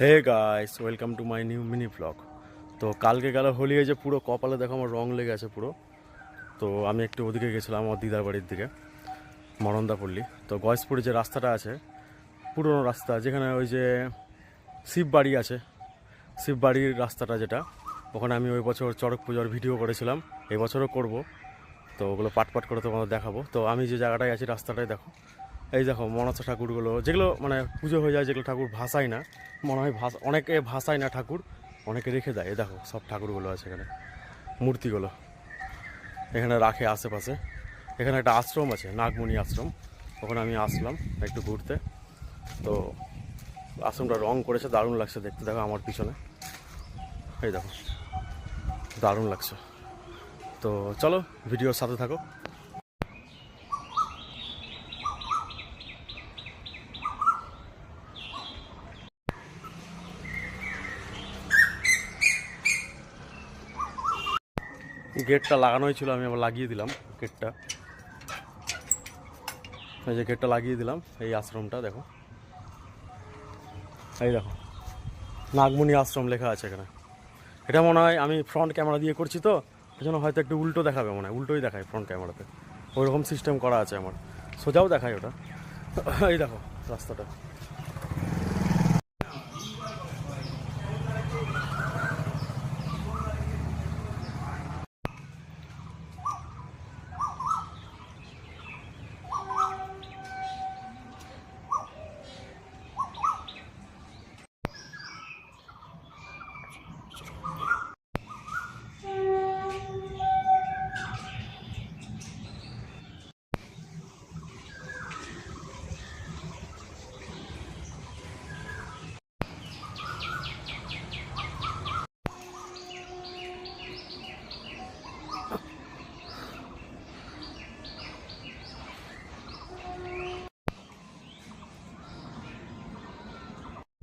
Hey guys welcome to my new mini blog তো কালকে গেল হোলি যে পুরো কপালে দেখো আমার রং লেগে আছে পুরো। তো আমি একটু ওদিকে গেছিলাম আমার দিদার বাড়ির দিকে মরন্দাপল্লী তো গয়েশপুরে যে রাস্তাটা আছে, পুরনো রাস্তা, যেখানে ওই যে শিব বাড়ি আছে, শিব বাড়ির রাস্তাটা যেটা, ওখানে আমি ওই বছর চড়ক পুজোর ভিডিও করেছিলাম এবছরও বছরও করব। তো ওগুলো পাট পাট করে তোমাদের দেখাবো। তো আমি যে জায়গাটায় আছি রাস্তাটায় দেখো এই দেখো মনসা ঠাকুরগুলো, যেগুলো মানে পুজো হয়ে যায়, যেগুলো ঠাকুর ভাসায় না, মনে হয় ভাস অনেকে ভাসায় না ঠাকুর, অনেকে রেখে দেয়। এই দেখো, সব ঠাকুরগুলো আছে এখানে, মূর্তিগুলো। এখানে রাখে আশেপাশে। এখানে একটা আশ্রম আছে, নাগমণি আশ্রম। ওখানে আমি আসলাম একটু ঘুরতে। তো আশ্রমটা রং করেছে, দারুণ লাগছে দেখতে। দেখো আমার পিছনে। এই দেখো, দারুণ লাগছে। তো চলো, ভিডিওর সাথে থাকো। গেটটা লাগানোই ছিল আমি আবার লাগিয়ে দিলাম গেটটা। এই যে গেটটা লাগিয়ে দিলাম, এই আশ্রমটা দেখো। এই দেখো, নাগমণি আশ্রম লেখা আছে এখানে। এটা মনে হয় আমি ফ্রন্ট ক্যামেরা দিয়ে করছি তো, এই জন্য হয়তো একটু উল্টো দেখাবে মনে হয়, উল্টোই দেখায় ফ্রন্ট ক্যামেরাতে ওইরকম সিস্টেম করা আছে আমার। সোজাও দেখায় ওটা। এই দেখো, রাস্তাটা।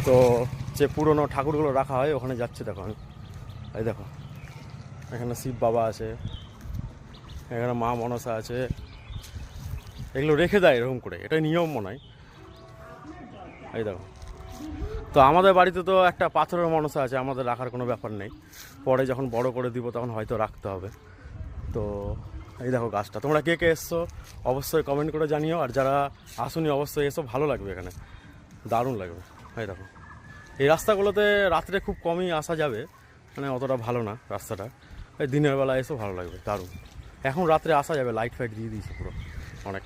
তো যে পুরনো ঠাকুরগুলো রাখা হয়, ওখানে যাচ্ছে দেখো আমি। এই দেখো, এখানে শিব বাবা আছে, এখানে মা মনসা আছে। এগুলো রেখে দেয় এরকম করে, এটাই নিয়ম মনে হয়। এই দেখো, তো আমাদের বাড়িতে তো একটা পাথরের মনসা আছে, আমাদের রাখার কোনো ব্যাপার নেই। পরে যখন বড় করে দিব, তখন হয়তো রাখতে হবে। তো এই দেখো গাছটা, তোমরা কে কে এসছো অবশ্যই কমেন্ট করে জানিও, আর যারা আসুনি, অবশ্যই এসো, ভালো লাগবে এখানে, দারুণ লাগবে। এই দেখো। এই রাস্তাগুলোতে রাত্রে খুব কমই আসা যাবে। মানে অতটা ভালো না রাস্তাটা। দিনের বেলা এসেও ভালো লাগবে, দারুণ। এখন রাত্রে আসা যাবে লাইট ফাইট দিয়ে দিয়েছে পুরো, অনেক।